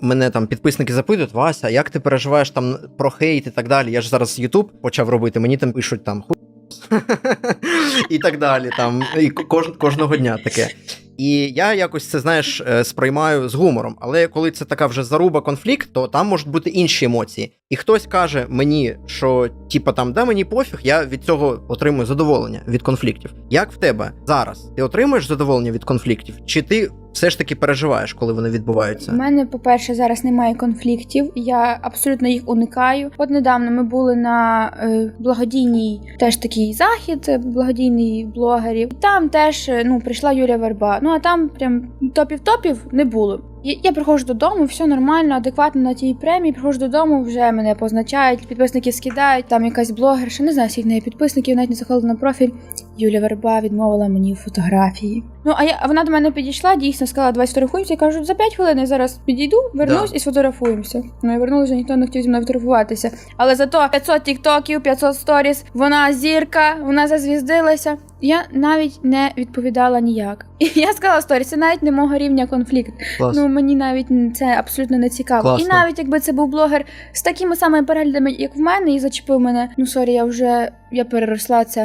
Мене там підписники запитують, Вася, як ти переживаєш там про хейт і так далі? Я ж зараз Ютуб почав робити, мені там пишуть там ху і так далі. Там і кож, кожного дня таке. І я якось це знаєш е, сприймаю з гумором. Але коли це така вже заруба конфлікт, то там можуть бути інші емоції. І хтось каже мені, що типа там да мені пофіг, я від цього отримую задоволення від конфліктів. Як в тебе зараз? Ти отримуєш задоволення від конфліктів? Чи ти все ж таки переживаєш, коли вони відбуваються? У мене, по-перше, зараз немає конфліктів. Я абсолютно їх уникаю. От недавно ми були на е, благодійній теж такий захід, е, благодійний блогерів. Там теж е, ну прийшла Юлія Верба. Ну а там прям топів-топів не було. Я, я приходжу додому, все нормально, адекватно на тій премії. Приходжу додому, вже мене позначають, підписники скидають. Там якась блогерша, не знаю, скільки неї підписників, навіть не заходила на профіль. Юля Верба відмовила мені фотографії. Ну, а я вона до мене підійшла, дійсно сказала, давай сфотографуємося. Я кажу, за 5 хвилин я зараз підійду, вернусь Да. і сфотографуємося. Ну, я вернулася, ніхто не хотів зі мною фотографуватися. Але зато 500 тіктоків, 500 сторіс, вона зірка, вона зазвіздилася. Я навіть не відповідала ніяк. І я сказала сторіс, це навіть не мого рівня конфлікт. Клас. Ну мені навіть це абсолютно не цікаво. Класно. І навіть якби це був блогер з такими самими переглядами, як в мене, і зачепив мене. Ну сорі, я вже я переросла це.